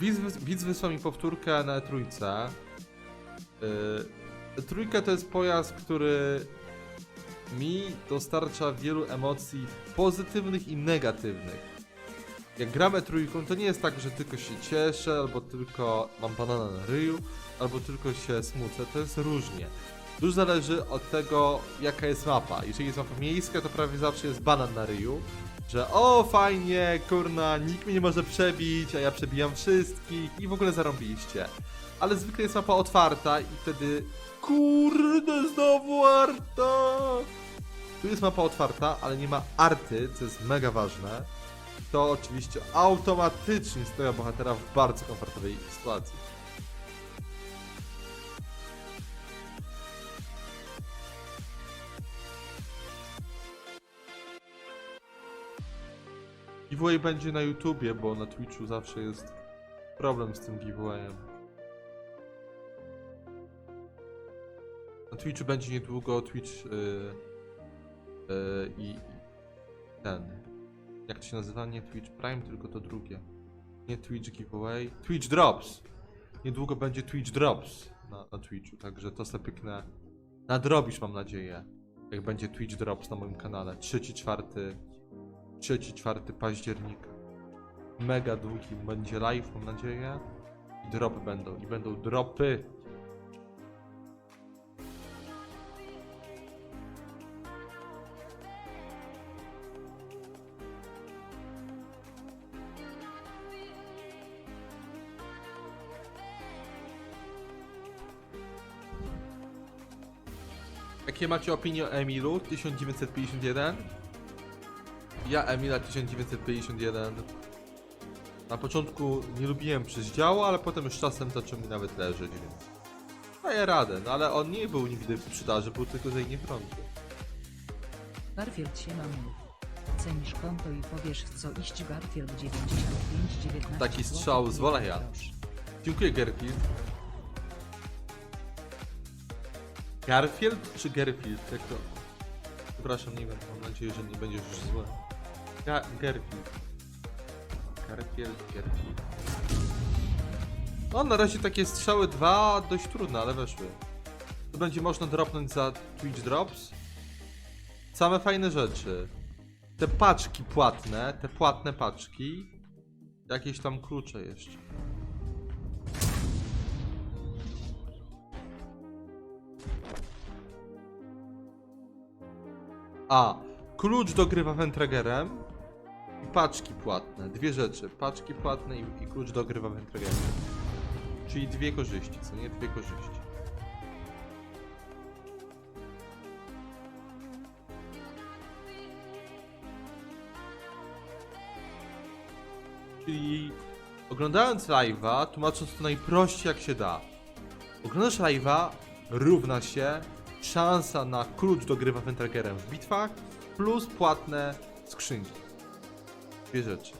Widz, wys- widz wysłał mi powtórkę na trójce. Yy, trójka to jest pojazd, który mi dostarcza wielu emocji pozytywnych i negatywnych. Jak gramy trójką, to nie jest tak, że tylko się cieszę, albo tylko mam banana na ryju, albo tylko się smucę. To jest różnie. Dużo zależy od tego, jaka jest mapa. Jeżeli jest mapa miejska, to prawie zawsze jest banan na ryju. Że o, fajnie, kurna, nikt mnie nie może przebić, a ja przebijam wszystkich i w ogóle zarąbiliście. Ale zwykle jest mapa otwarta i wtedy kurde, znowu arta! Tu jest mapa otwarta, ale nie ma arty, co jest mega ważne. To oczywiście automatycznie stawia bohatera w bardzo komfortowej sytuacji. Giveaway będzie na YouTubie, bo na Twitchu zawsze jest problem z tym giveawayem. Na Twitchu będzie niedługo Twitch yy, yy, i ten. Jak to się nazywa? Nie Twitch Prime, tylko to drugie. Nie Twitch giveaway. Twitch Drops! Niedługo będzie Twitch Drops na, na Twitchu, także to sobie pyknę. Nadrobisz, mam nadzieję. Jak będzie Twitch Drops na moim kanale. Trzeci, czwarty 3-4 października. Mega długi będzie live, mam nadzieję. I dropy będą, i będą dropy. Jakie macie opinie o Emilu 1951? Ja Emila 1951. Na początku nie lubiłem przez działo, ale potem już czasem zaczął mi nawet leżeć, więc daję radę. No ale on nie był nigdy w sprzedaży, był tylko z jej frontu. Garfield się mam Cenisz konto i powiesz w co iść Garfield 95 19 Taki strzał nie z woleja. proszę. Dziękuję Garfield. Garfield czy Garfield? Jak to? Przepraszam, nie wiem, mam nadzieję, że nie będziesz już zły. Ga Garfield. Garfield. No, na razie takie strzały dwa dość trudne, ale weszły. To będzie można dropnąć za Twitch Drops. Same fajne rzeczy. Te paczki płatne, te płatne paczki. Jakieś tam klucze jeszcze. A. Klucz do gry Wawentregerem i paczki płatne. Dwie rzeczy. Paczki płatne i, i klucz do gry. Czyli dwie korzyści, co nie? Dwie korzyści. Czyli oglądając live'a, tłumacząc to najprościej jak się da. Oglądasz live'a, równa się szansa na klucz do gry w bitwach plus płatne skrzynki. Dwie rzeczy.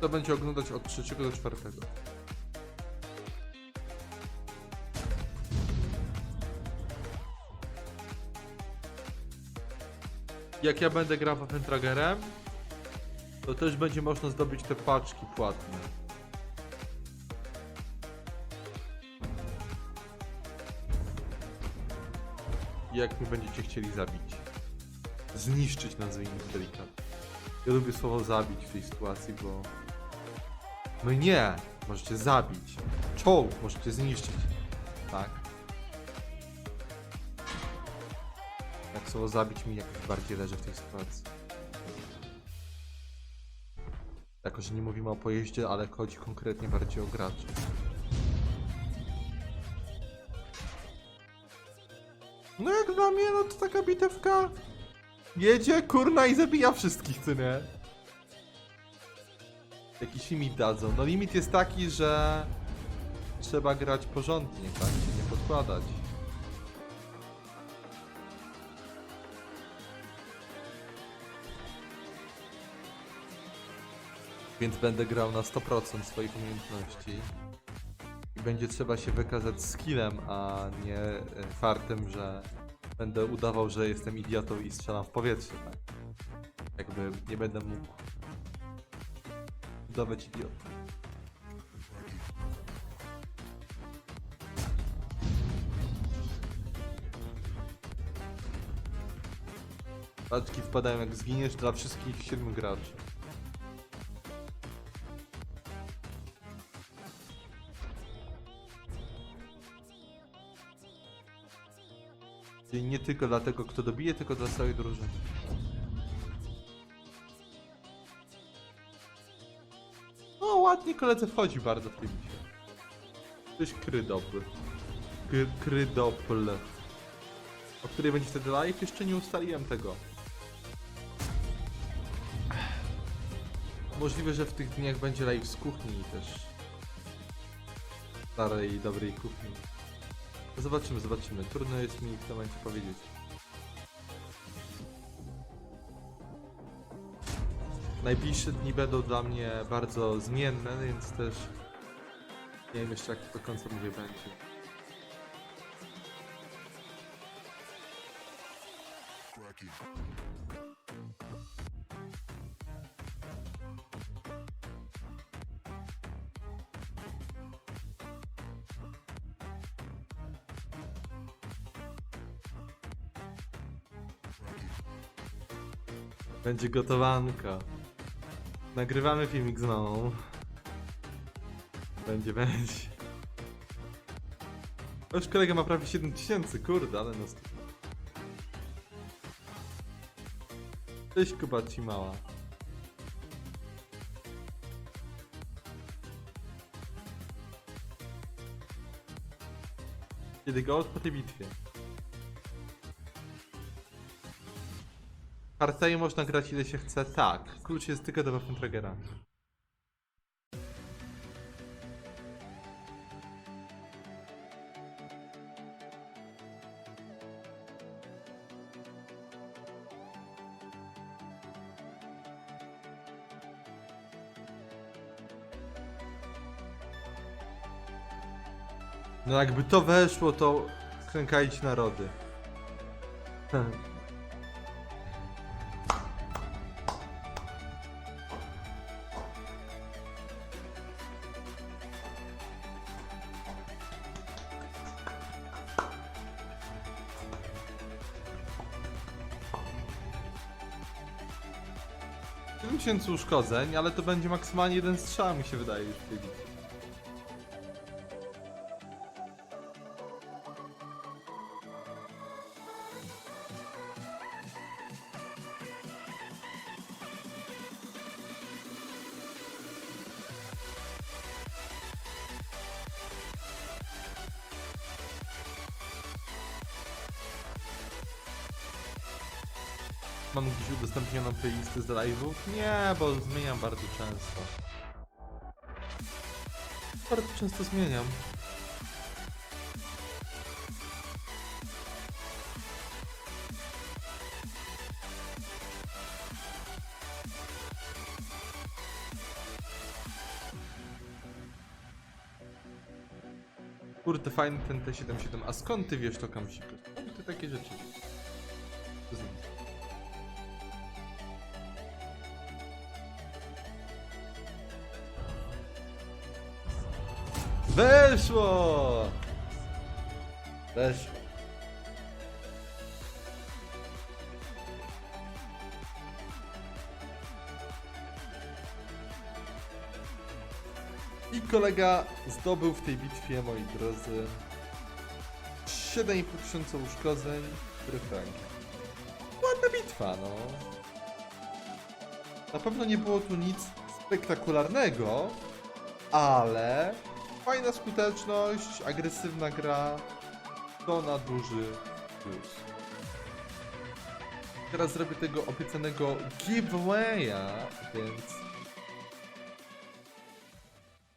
To będzie oglądać od trzeciego do czwartego. Jak ja będę grał Waffentragerem, to też będzie można zdobyć te paczki płatne. Jak mnie będziecie chcieli zabić. Zniszczyć, nazwijmy to delikatnie. Ja lubię słowo zabić w tej sytuacji, bo... No nie! Możecie zabić. Czołg możecie zniszczyć. Tak. Jak słowo zabić mi jakoś bardziej leży w tej sytuacji. Jako, że nie mówimy o pojeździe, ale chodzi konkretnie bardziej o graczy. No jak dla mnie, no to taka bitewka jedzie, kurna i zabija wszystkich, ty nie? Jakiś limit dadzą. No limit jest taki, że trzeba grać porządnie, tak? Się nie podkładać. Więc będę grał na 100% swoich umiejętności. Będzie trzeba się wykazać skillem, a nie e, fartem, że Będę udawał, że jestem idiotą i strzelam w powietrze, tak? Jakby nie będę mógł udawać idiotę. Paczki wpadają jak zginiesz dla wszystkich siedmiu graczy. Czyli nie tylko dla tego, kto dobije, tylko dla całej drużyny. No ładnie koledze wchodzi bardzo w tym się. Coś krydopl. Kry, krydopl. O której będzie wtedy live? Jeszcze nie ustaliłem tego. Możliwe, że w tych dniach będzie live z kuchni też. Starej, dobrej kuchni. Zobaczymy, zobaczymy. Trudno jest mi w tym momencie powiedzieć. Najbliższe dni będą dla mnie bardzo zmienne, więc też nie wiem jeszcze jak do końca mówię będzie. Będzie gotowanka. Nagrywamy filmik znowu. Będzie, będzie. O, Już kolega ma prawie 7000, kurde, ale no... Cześć Kuba ci mała. Kiedy gold po tej bitwie. Kartej można grać ile się chce, tak. Klucz jest tylko do Waffentragera. No jakby to weszło, to klękajcie narody. tysięcy uszkodzeń, ale to będzie maksymalnie jeden strzał mi się wydaje już w tej bitwie. Mam gdzieś udostępnioną playlistę z live'ów? Nie, bo zmieniam bardzo często. Bardzo często zmieniam. Kurde, fajny ten T77. A skąd ty wiesz to kamsiku? Ty takie rzeczy. Weszło! Weszło. I kolega zdobył w tej bitwie, moi drodzy, 7,5 tysiąca uszkodzeń, które franki. Ładna bitwa, no. Na pewno nie było tu nic spektakularnego, ale fajna skuteczność, agresywna gra, to na duży plus. Teraz zrobię tego obiecanego giveawaya, więc